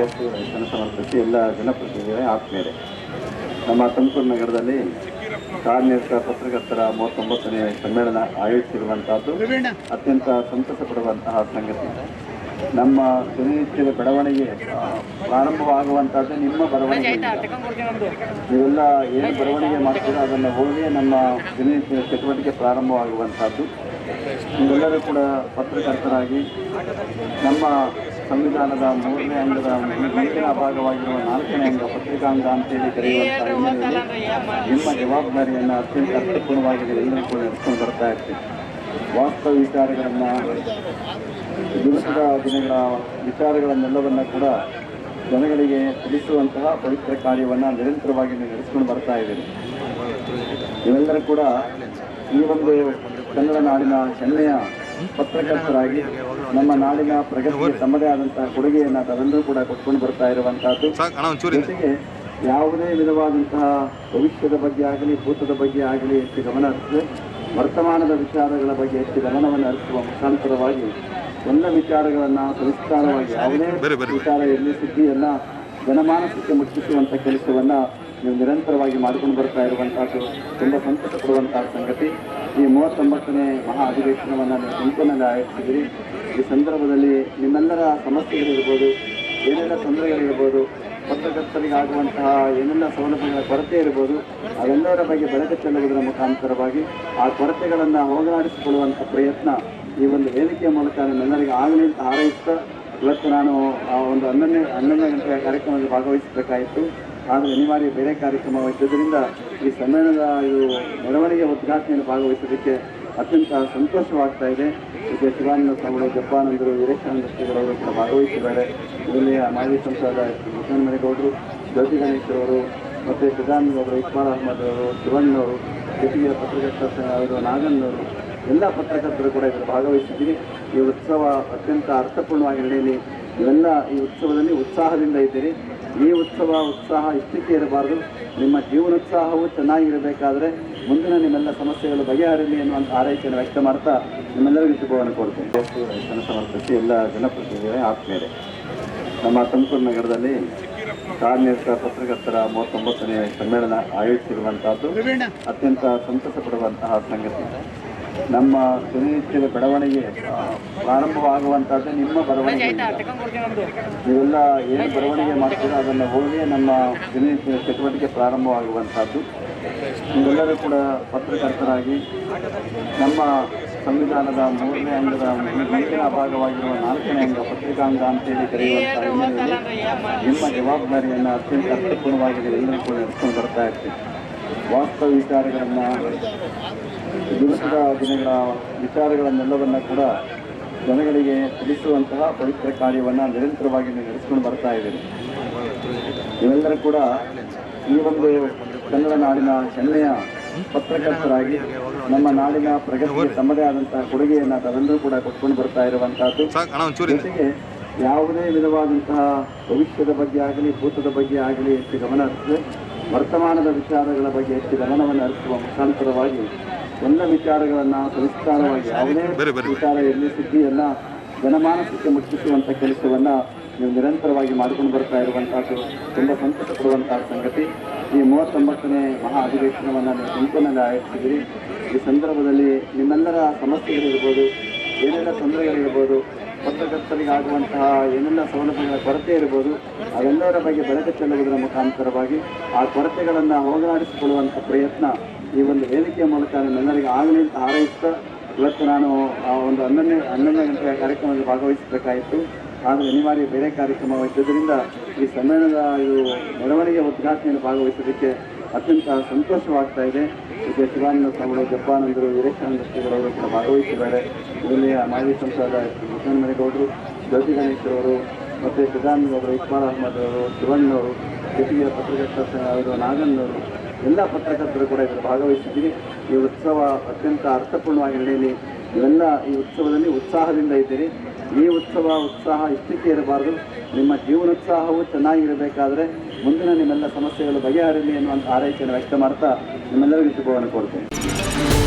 ರೈತನ ಸಮರ್ಪಿಸಿ ಎಲ್ಲ ಜನಪ್ರತಿನಿಧಿಗಳೇ ಆತ್ಮೇಲೆ ನಮ್ಮ ತುಮಕೂರು ನಗರದಲ್ಲಿ ಕಾರ್ಮಿಕ ಪತ್ರಕರ್ತರ ಮೂವತ್ತೊಂಬತ್ತನೇ ಸಮ್ಮೇಳನ ಆಯೋಜಿಸಿರುವಂತಹದ್ದು ಅತ್ಯಂತ ಸಂತಸ ಪಡುವಂತಹ ಸಂಗತಿ. ನಮ್ಮ ದಿನನಿತ್ಯದ ಬೆಳವಣಿಗೆ ಪ್ರಾರಂಭವಾಗುವಂತಹದ್ದು ನಿಮ್ಮ ಬರವಣಿಗೆ ನೀವೆಲ್ಲ ಏನು ಬರವಣಿಗೆ ಮಾಡ್ತೀರೋ ಅದನ್ನು ಹೋಗಿ ನಮ್ಮ ದಿನನಿತ್ಯದ ಚಟುವಟಿಕೆ ಪ್ರಾರಂಭವಾಗುವಂತಹದ್ದು. ನೀವೆಲ್ಲರೂ ಕೂಡ ಪತ್ರಕರ್ತರಾಗಿ ನಮ್ಮ ಸಂವಿಧಾನದ ಮೂರನೇ ಅಂಗದ ಮುಂದಿನ ಭಾಗವಾಗಿರುವ ನಾಲ್ಕನೇ ಅಂಗ ಪತ್ರಿಕಾಂಗ ಅಂತೇಳಿ ಕರೆಯುವಂತಹ ಹಿನ್ನೆಲೆಯಲ್ಲಿ ನಿಮ್ಮ ಜವಾಬ್ದಾರಿಯನ್ನು ಅತ್ಯಂತ ಅರ್ಥಪೂರ್ಣವಾಗಿ ಎಲ್ಲರೂ ಕೂಡ ನಡೆಸ್ಕೊಂಡು ಬರ್ತಾ ಇರ್ತೀವಿ. ವಾಸ್ತವ ವಿಚಾರಗಳನ್ನು ದಿವಸದ ದಿನಗಳ ವಿಚಾರಗಳನ್ನೆಲ್ಲವನ್ನ ಕೂಡ ಜನಗಳಿಗೆ ತಿಳಿಸುವಂತಹ ಪವಿತ್ರ ಕಾರ್ಯವನ್ನು ನಿರಂತರವಾಗಿ ನಡೆಸ್ಕೊಂಡು ಬರ್ತಾ ಇದ್ದೀವಿ. ಇವೆಲ್ಲರೂ ಕೂಡ ಈ ಒಂದು ಕನ್ನಡ ನಾಡಿನ ಹೆಮ್ಮೆಯ ಪತ್ರಕರ್ತರಾಗಿ ನಮ್ಮ ನಾಡಿನ ಪ್ರಗತಿಗೆ ತಮ್ಮದೇ ಆದಂತಹ ಕೊಡುಗೆಯನ್ನು ತಾವೆಲ್ಲರೂ ಕೂಡ ಕೊಟ್ಕೊಂಡು ಬರ್ತಾ ಇರುವಂತಹದ್ದು. ಜೊತೆಗೆ ಯಾವುದೇ ವಿಧವಾದಂತಹ ಭವಿಷ್ಯದ ಬಗ್ಗೆ ಆಗಲಿ ಭೂತದ ಬಗ್ಗೆ ಆಗಲಿ ಹೆಚ್ಚು ಗಮನ ಹರಿಸಿದೆ ವರ್ತಮಾನದ ವಿಚಾರಗಳ ಬಗ್ಗೆ ಹೆಚ್ಚು ಗಮನವನ್ನು ಹರಿಸುವ ಮುಖಾಂತರವಾಗಿ ಎಲ್ಲ ವಿಚಾರಗಳನ್ನು ಸವಿಸ್ತಾರವಾಗಿ ಯಾವುದೇ. ವಿಚಾರ ಎಲ್ಲಿ ಸುದ್ದಿಯನ್ನ ಜನಮಾನಸಕ್ಕೆ ಮುಟ್ಟಿಸುವಂತ ಕೆಲಸವನ್ನ ನೀವು ನಿರಂತರವಾಗಿ ಮಾಡಿಕೊಂಡು ಬರ್ತಾ ಇರುವಂತಹದ್ದು ತುಂಬಾ ಸಂತಸ ಪಡುವಂತಹ ಸಂಗತಿ. ಈ ಮೂವತ್ತೊಂಬತ್ತನೇ ಮಹಾ ಅಧಿವೇಶನವನ್ನು ನೀವು ಸಂಪೂರ್ಣ ಆಯೋಜಿಸಿದ್ದೀರಿ. ಈ ಸಂದರ್ಭದಲ್ಲಿ ನಿಮ್ಮೆಲ್ಲರ ಸಮಸ್ಯೆಗಳಿರ್ಬೋದು, ಏನೆಲ್ಲ ತೊಂದರೆಗಳಿರ್ಬೋದು, ಪತ್ರಕರ್ತರಿಗಾಗುವಂತಹ ಏನೆಲ್ಲ ಸೌಲಭ್ಯಗಳ ಕೊರತೆ ಇರ್ಬೋದು ಅವೆಲ್ಲದರ ಬಗ್ಗೆ ಬೆಳಕು ಚೆಲ್ಲುವುದರ ಮುಖಾಂತರವಾಗಿ ಆ ಕೊರತೆಗಳನ್ನು ಹೋಗಲಾಡಿಸಿಕೊಳ್ಳುವಂಥ ಪ್ರಯತ್ನ ಈ ಒಂದು ವೇದಿಕೆಯ ಮೂಲಕ ನಿಮ್ಮೆಲ್ಲರಿಗೆ ಆಗಲಿ ಅಂತ ಹಾರೈಸ್ತಾ ಇವತ್ತು ನಾನು ಆ ಒಂದು ಹನ್ನೊಂದನೇ ಹನ್ನೊಂದನೇ ಗಂಟೆಯ ಕಾರ್ಯಕ್ರಮದಲ್ಲಿ ಭಾಗವಹಿಸಬೇಕಾಯಿತು. ಆದರೆ ಅನಿವಾರ್ಯ ಬೇರೆ ಕಾರ್ಯಕ್ರಮ ಇದ್ದುದರಿಂದ ಈ ಸಮ್ಮೇಳನದ ಇದು ಮೆರವಣಿಗೆ ಉದ್ಘಾಟನೆಯನ್ನು ಭಾಗವಹಿಸೋದಕ್ಕೆ ಅತ್ಯಂತ ಸಂತೋಷವಾಗ್ತಾ ಇದೆ. ಇದಕ್ಕೆ ಶಿವಾನಂದ ಸ್ವಾಮಿಗಳು, ಜಪ್ಪಾನಂದರು, ವೀರೇಶಾನಂದ ಶ್ರೀಗಳವರು ಕೂಡ ಭಾಗವಹಿಸಿದ್ದಾರೆ. ಇಲ್ಲಿ ಮಾಜಿ ಸಂಸದ ಕೃಷ್ಣಮನೇಗೌಡರು ಜ್ಯೋತಿ ಗಣೇಶ್ವರವರು ಮತ್ತು ಸಿದ್ದಾನಂದಗೌಡರು ಇಕ್ಬಾಲ್ ಅಹಮದ್ ಅವರು ಶಿವಣ್ಣವರು ಜೊತೆಗೆ ಪತ್ರಕರ್ತ ಅವರು ನಾಗಣ್ಣವರು ಎಲ್ಲ ಪತ್ರಕರ್ತರು ಕೂಡ ಇದರಲ್ಲಿ ಭಾಗವಹಿಸಿದ್ದೀರಿ. ಈ ಉತ್ಸವ ಅತ್ಯಂತ ಅರ್ಥಪೂರ್ಣವಾಗಿ ನಡೆಯಲಿ. ಇವೆಲ್ಲ ಈ ಉತ್ಸವದಲ್ಲಿ ಉತ್ಸಾಹದಿಂದ ಇದ್ದೀರಿ. ಈ ಉತ್ಸವ ಉತ್ಸಾಹ ಇಷ್ಟಕ್ಕೆ ಇರಬಾರ್ದು. ನಿಮ್ಮ ಜೀವನೋತ್ಸಾಹವು ಚೆನ್ನಾಗಿರಬೇಕಾದ್ರೆ ಮುಂದಿನ ನಿಮ್ಮೆಲ್ಲ ಸಮಸ್ಯೆಗಳು ಬಗೆಹರಿಲಿ ಎನ್ನುವಂಥ ಆರೈಕೆಯನ್ನು ವ್ಯಕ್ತ ಮಾಡ್ತಾ ನಿಮ್ಮೆಲ್ಲರಿಗೂ ಶುಭವನ್ನು ಕೊಡ್ತೇನೆ ಜನ ಸಮರ್ಪಿಸಿ ಎಲ್ಲ ಜನಪ್ರತಿನಿಧಿಗಳೇ ಆತ್ಮೀಯರೇ ನಮ್ಮ ತುಮಕೂರು ನಗರದಲ್ಲಿ ಕಾರ್ಯನಿರತ ಪತ್ರಕರ್ತರ ಮೂವತ್ತೊಂಬತ್ತನೇ ಸಮ್ಮೇಳನ ಆಯೋಜಿಸಿರುವಂತಹದ್ದು. ಅತ್ಯಂತ ಸಂತಸ ಪಡುವಂತಹ ಸಂಗತಿ. ನಮ್ಮ ದಿನನಿತ್ಯದ ಬೆಳವಣಿಗೆ ಆ, ಪ್ರಾರಂಭವಾಗುವಂತಹದ್ದು ನಿಮ್ಮ ಬರವಣಿಗೆ ನೀವೆಲ್ಲ ಏನು ಬರವಣಿಗೆ ಮಾಡ್ತೀರೋ ಅದನ್ನು ಹೋಗಿ ನಮ್ಮ ಸುನಿಶ್ಚಿತ ಚಟುವಟಿಕೆ ಪ್ರಾರಂಭವಾಗುವಂತಹದ್ದು. ನೀವೆಲ್ಲರೂ ಕೂಡ ಪತ್ರಕರ್ತರಾಗಿ ನಮ್ಮ ಸಂವಿಧಾನದ ಮೂರನೇ ಅಂಗದ ಮುಂದಿನ ಭಾಗವಾಗಿರುವ ನಾಲ್ಕನೇ ಅಂಗ ಪತ್ರಿಕಾಂಗ ಅಂತೇಳಿ ಹಿನ್ನೆಲೆಯಲ್ಲಿ ನಿಮ್ಮ ಜವಾಬ್ದಾರಿಯನ್ನು ಅತ್ಯಂತ ಅರ್ಥಪೂರ್ಣವಾಗಿ ಎಲ್ಲರೂ ಕೂಡ ನಡೆಸ್ಕೊಂಡು ಬರ್ತಾ ಇರ್ತೀವಿ ವಾಸ್ತವ ವಿಚಾರಗಳನ್ನು ದಿವಸದ ದಿನಗಳ ವಿಚಾರಗಳನ್ನೆಲ್ಲವನ್ನು ಕೂಡ ಜನಗಳಿಗೆ ತಿಳಿಸುವಂತಹ ಪವಿತ್ರ ಕಾರ್ಯವನ್ನು ನಿರಂತರವಾಗಿ ನಡೆಸಿಕೊಂಡು ಬರ್ತಾ ಇದ್ದೇನೆ. ಇವೆಲ್ಲರೂ ಕೂಡ ಈ ಒಂದು ಕನ್ನಡ ನಾಡಿನ ಹೆಮ್ಮೆಯ ಪತ್ರಕರ್ತರಾಗಿ ನಮ್ಮ ನಾಡಿನ ಪ್ರಗತಿಗೆ ತಮ್ಮದೇ ಆದಂತಹ ಕೊಡುಗೆಯನ್ನು ತಾವೆಲ್ಲರೂ ಕೂಡ ಕೊಟ್ಕೊಂಡು ಬರ್ತಾ ಇರುವಂತಹದ್ದು. ಜೊತೆಗೆ ಯಾವುದೇ ವಿಧವಾದಂತಹ ಭವಿಷ್ಯದ ಬಗ್ಗೆ ಆಗಲಿ ಭೂತದ ಬಗ್ಗೆ ಆಗಲಿ ಹೆಚ್ಚು ಗಮನ ಹರಿಸದೆ ವರ್ತಮಾನದ ವಿಚಾರಗಳ ಬಗ್ಗೆ ಹೆಚ್ಚು ಗಮನವನ್ನು ಹರಿಸುವ ಮುಖಾಂತರವಾಗಿ ಎಲ್ಲ ವಿಚಾರಗಳನ್ನು ಸವಿಸ್ತಾರವಾಗಿ ಯಾವುದೇ. ವಿಚಾರ ಇರಲಿ ಸುದ್ದಿಯನ್ನ ಜನಮಾನಸಕ್ಕೆ ಮುಟ್ಟಿಸುವಂತ ಕೆಲಸವನ್ನ ನೀವು ನಿರಂತರವಾಗಿ ಮಾಡಿಕೊಂಡು ಬರ್ತಾ ಇರುವಂತಹದ್ದು ತುಂಬಾ ಸಂತಸ ಪಡುವಂತಹ ಸಂಗತಿ ಈ ಮೂವತ್ತೊಂಬತ್ತನೇ ಮಹಾ ಅಧಿವೇಶನವನ್ನ ನೀವು ಸಂಪೂರ್ಣ ಆಯೋಜಿಸಿದಿರಿ ಈ ಸಂದರ್ಭದಲ್ಲಿ ನಿಮ್ಮೆಲ್ಲರ ಸಮಸ್ಯೆಗಳಿರ್ಬೋದು ಏನೆಲ್ಲ ತೊಂದರೆಗಳಿರ್ಬೋದು ಪತ್ರಕರ್ತರಿಗಾಗುವಂತಹ ಏನೆಲ್ಲ ಸೌಲಭ್ಯಗಳ ಕೊರತೆ ಇರ್ಬೋದು ಅವೆಲ್ಲದರ ಬಗ್ಗೆ ಬೆಳಕು ಚೆಲ್ಲುವುದರ ಮುಖಾಂತರವಾಗಿ ಆ ಕೊರತೆಗಳನ್ನು ಹೋಗಲಾಡಿಸಿಕೊಳ್ಳುವಂಥ ಪ್ರಯತ್ನ ಈ ಒಂದು ವೇದಿಕೆಯ ಮೂಲಕ ನಿಮ್ಮೆಲ್ಲರಿಗೆ ಆಗಲಿ ಹಾರೈಸ್ತಾ ಇವತ್ತು ನಾನು ಆ ಒಂದು ಹನ್ನೊಂದನೇ ಹನ್ನೊಂದನೇ ಗಂಟೆಯ ಕಾರ್ಯಕ್ರಮದಲ್ಲಿ ಭಾಗವಹಿಸಬೇಕಾಯಿತು. ಆದರೆ ಅನಿವಾರ್ಯ ಬೇರೆ ಕಾರ್ಯಕ್ರಮ ಇದ್ದುದರಿಂದ ಈ ಸಮ್ಮೇಳನದ ಇದು ಮೆರವಣಿಗೆ ಉದ್ಘಾಟನೆಯಲ್ಲಿ ಭಾಗವಹಿಸೋದಕ್ಕೆ ಅತ್ಯಂತ ಸಂತೋಷವಾಗ್ತಾ ಇದೆ. ಇದಕ್ಕೆ ಶಿವಾನಂದ ಸ್ವಾಮಿಗಳು, ಜಪ್ಪಾನಂದರು, ವೀರೇಶಾನಂದ ಶ್ರೀಗಳವರು ಕೂಡ ಭಾಗವಹಿಸಿದ್ದಾರೆ. ಇಲ್ಲಿಯ ಮಾಜಿ ಸಂಸದ ಕೃಷ್ಣಮನೇಗೌಡರು ಜ್ಯೋತಿ ಗಣೇಶ್ವರವರು ಮತ್ತು ಸಿದ್ದಾನಂದಗೌಡರು ಇಕ್ಬಾಲ್ ಅಹಮದ್ ಅವರು ಶಿವಣ್ಣವರು ಜೊತೆಗೆ ಪತ್ರಕರ್ತ ಅವರು ನಾಗಣ್ಣವರು ಎಲ್ಲ ಪತ್ರಕರ್ತರು ಕೂಡ ಇದರಲ್ಲಿ ಭಾಗವಹಿಸಿದ್ದೀರಿ ಈ ಉತ್ಸವ ಅತ್ಯಂತ ಅರ್ಥಪೂರ್ಣವಾಗಿ ನಡೆಯಲಿ ಇವೆಲ್ಲ ಈ ಉತ್ಸವದಲ್ಲಿ ಉತ್ಸಾಹದಿಂದ ಇದ್ದೀರಿ. ಈ ಉತ್ಸವ ಉತ್ಸಾಹ ಇಷ್ಟಕ್ಕೆ ಇರಬಾರ್ದು. ನಿಮ್ಮ ಜೀವನೋತ್ಸಾಹವು ಚೆನ್ನಾಗಿರಬೇಕಾದ್ರೆ ಮುಂದಿನ ನಿಮ್ಮೆಲ್ಲ ಸಮಸ್ಯೆಗಳು ಬಗೆಹರಿಲಿ ಎನ್ನುವಂಥ ಆರೈಕೆಯನ್ನು ವ್ಯಕ್ತ ಮಾಡ್ತಾ ನಿಮ್ಮೆಲ್ಲರಿಗೂ ಶುಭವನ್ನು ಕೋರ್ತೇನೆ